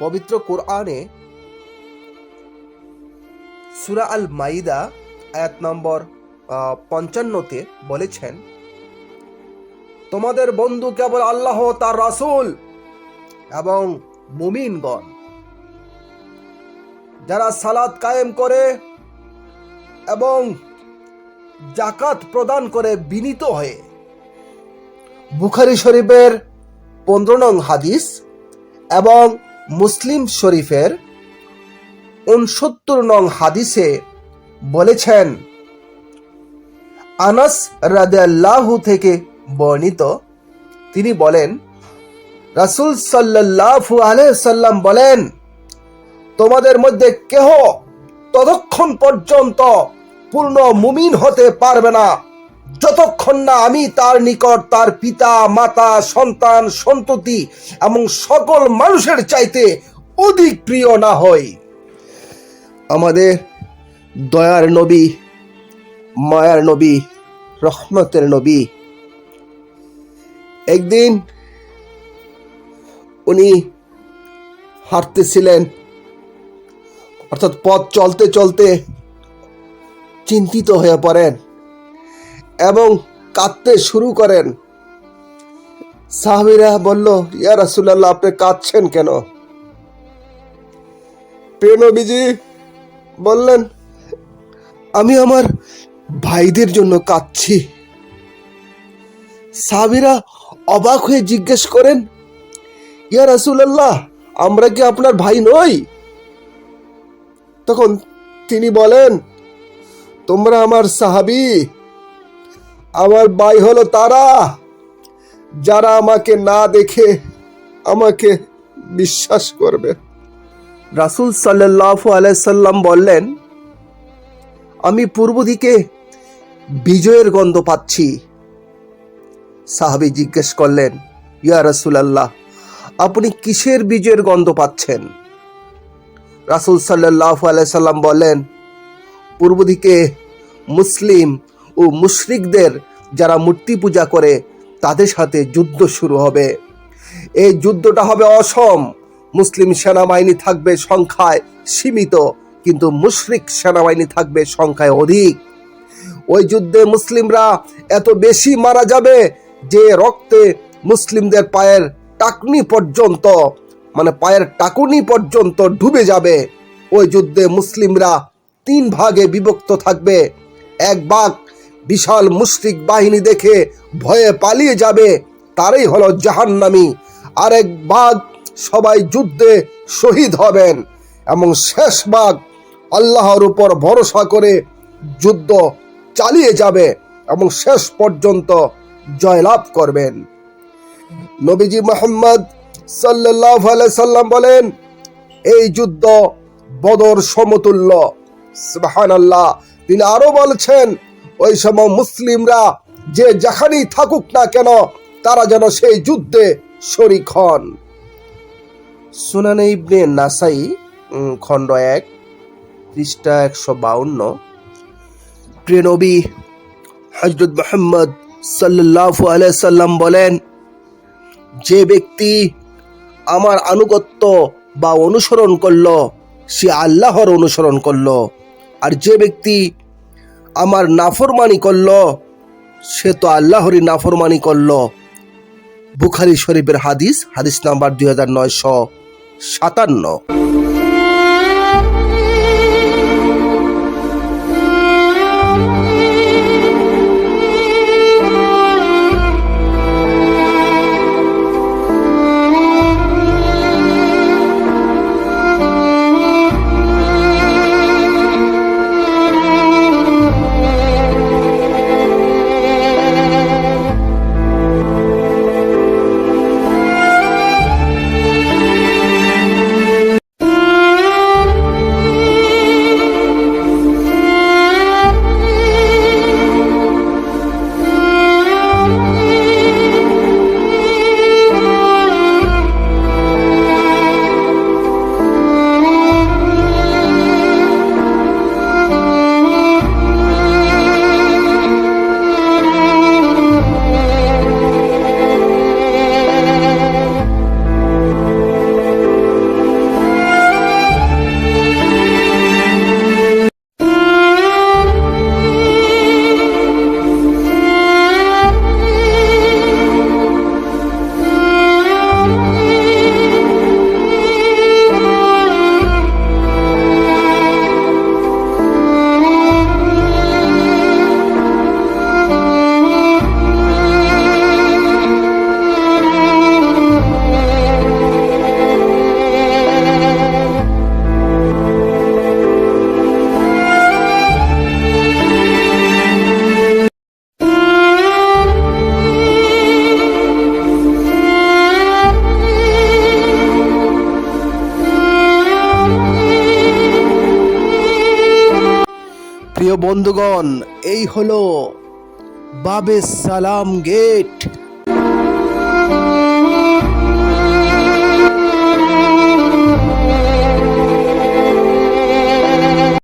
পবিত্র কোরআনে সুরা আল মাইদা আয়াত নম্বর পঞ্চান্নতে বলেছেন, তোমাদের বন্ধু কেবল আল্লাহ তার রাসূল এবং মুমিনগণ। যারা সালাদ কায়েম করে এবং জাকাত প্রদান করে বিনীত হয়ে। বুখারি শরীফের পনেরো নং হাদিস এবং মুসলিম শরীফের উনসত্তর নং হাদিসে বলেছেন, আনাস রাদিয়াল্লাহু থেকে বর্ণিত, তিনি বলেন, রাসুল আলাইহি সাল্লাম বলেন, তোমাদের মধ্যে কেহ ততক্ষণ পর্যন্ত পূর্ণ মুমিন হতে পারবে না। যতক্ষণ না আমি তার নিকট তার পিতা, মাতা, সন্তান, সন্ততি এবং সকল মানুষের চাইতে অধিক প্রিয় না হই। আমাদের দয়ার নবী, মায়ার নবী, রহমতের নবী, একদিন উনি হাঁটতেছিলেন। অর্থাৎ পথ চলতে চলতে চিন্তিত হয়ে পড়েন। এবং কাঁদতে শুরু করেন। সাহাবিরা বলল, ইয়া রাসুল্লাহ আপনি কাঁদছেন কেন? প্রেনবীজি বললেন, আমি আমার ভাইদের জন্য কাঁদছি। সাহাবিরা অবাক হয়ে জিজ্ঞেস করেন, ইয়া রাসুলাল্লাহ, আমরা কি আপনার ভাই নই? তখন তিনি বলেন, তোমরা আমার সাহাবি। আমার ভাই হলো তারা। যারা আমাকে না দেখে আমাকে বিশ্বাস করবে। রাসুল সাল্লাহ আলাইসাল্লাম বললেন, আমি পূর্ব দিকে বিজয়ের গন্ধ পাচ্ছি। সাহাবি জিজ্ঞেস করলেন, ইয়া রাসুলাল্লাহ, আপনি কিসের বিজয়ের গন্ধ পাচ্ছেন? রাসুল সাল্লাহ আলাইসাল্লাম বলেন পূর্ব দিকে মুসলিম ও মুশরিকদের যারা মূর্তি পূজা করে, তাদের সাথে যুদ্ধ শুরু হবে। এই যুদ্ধটা হবে অসম। মুসলিম সেনাবাহিনী থাকবে সংখ্যায় সীমিত, কিন্তু মুশরিক সেনাবাহিনী থাকবে সংখ্যায় অধিক। ওই যুদ্ধে মুসলিমরা এত বেশি মারা যাবে যে রক্তে মুসলিমদের পায়ের টাকনি পর্যন্ত মানে পায়ের টাকুনি পর্যন্ত ডুবে যাবে। ওই যুদ্ধে মুসলিমরা তিন ভাগে বিভক্ত থাকবে। এক ভাগ বিশাল মুশরিক বাহিনী দেখে ভয়ে পালিয়ে যাবে, তারই হলো জাহান্নামি। আরেক ভাগ সবাই যুদ্ধে শহীদ হবেন এবং শেষ ভাগ আল্লাহর উপর ভরসা করে যুদ্ধ চালিয়ে যাবে এবং শেষ পর্যন্ত জয়লাভ করবেন। নবীজি মোহাম্মদ সাল্লাহ সাল্লাম বলেন, এই যুদ্ধ বদর সমতুল্য। সুবাহান আল্লাহ তিনি আরও বলছেন ওই সময় মুসলিমরা যে যেখানেই থাকুক না কেন, তারা যেন সেই যুদ্ধে শরিক হন। সুনানে ইবনে নাসাই খণ্ড এক, পৃষ্ঠা একশো বাউন্ন। প্রিয়নবী হজরত মোহাম্মদ সাল্লাহ সাল্লাম বলেন, যে ব্যক্তি আমার আনুগত্য বা অনুসরণ করল, সে আল্লাহর অনুসরণ করল। আর যে ব্যক্তি আমার নাফরমানি করল, সে তো আল্লাহরই নাফরমানি করল। বুখারি শরীফের হাদিস হাদিস নাম্বার দুই হাজার নয়শো সাতান্ন। প্রিয় বন্ধুগণ এই হলো বাবে সালাম গেট।